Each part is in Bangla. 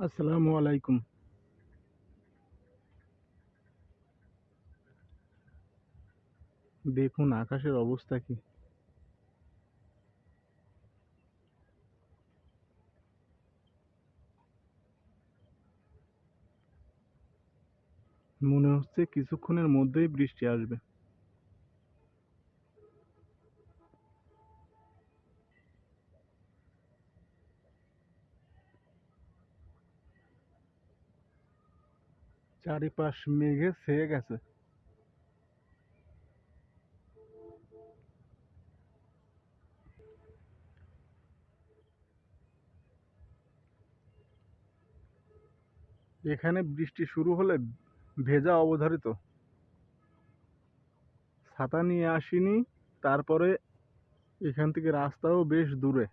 আসসালামু আলাইকুম। দেখুন আকাশের অবস্থা কি? মনে হচ্ছে কিছুক্ষণের মধ্যেই বৃষ্টি আসবে। চারিপাশ মেঘে ছেয়ে গেছে। এখানে বৃষ্টি শুরু হলে ভেজা অবধারিত। ছাতা নিয়ে আসিনি, তারপরে এখান থেকে রাস্তাও বেশ দূরে।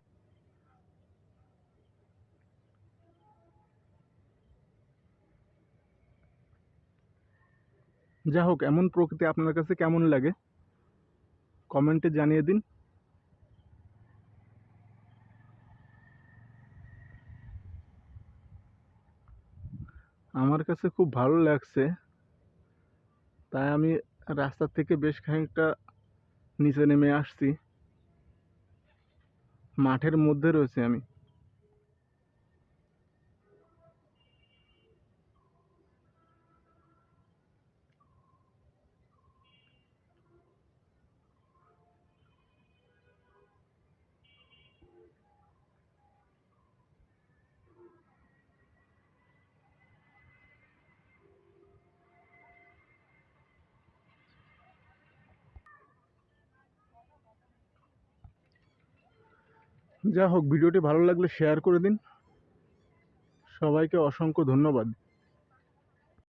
যা হোক এমন প্রকৃতি আপনার কাছে কেমন লাগে? কমেন্টে জানিয়ে দিন। আমার কাছে খুব ভালো লাগছে। তাই আমি রাস্তা থেকে বেশ খানিকটা নিচে নেমে আসছি। মাঠের মধ্যে রয়েছে আমি। যা হোক ভিডিওটি ভালো লাগলে শেয়ার করে দিন। সবাইকে অসংখ্য ধন্যবাদ।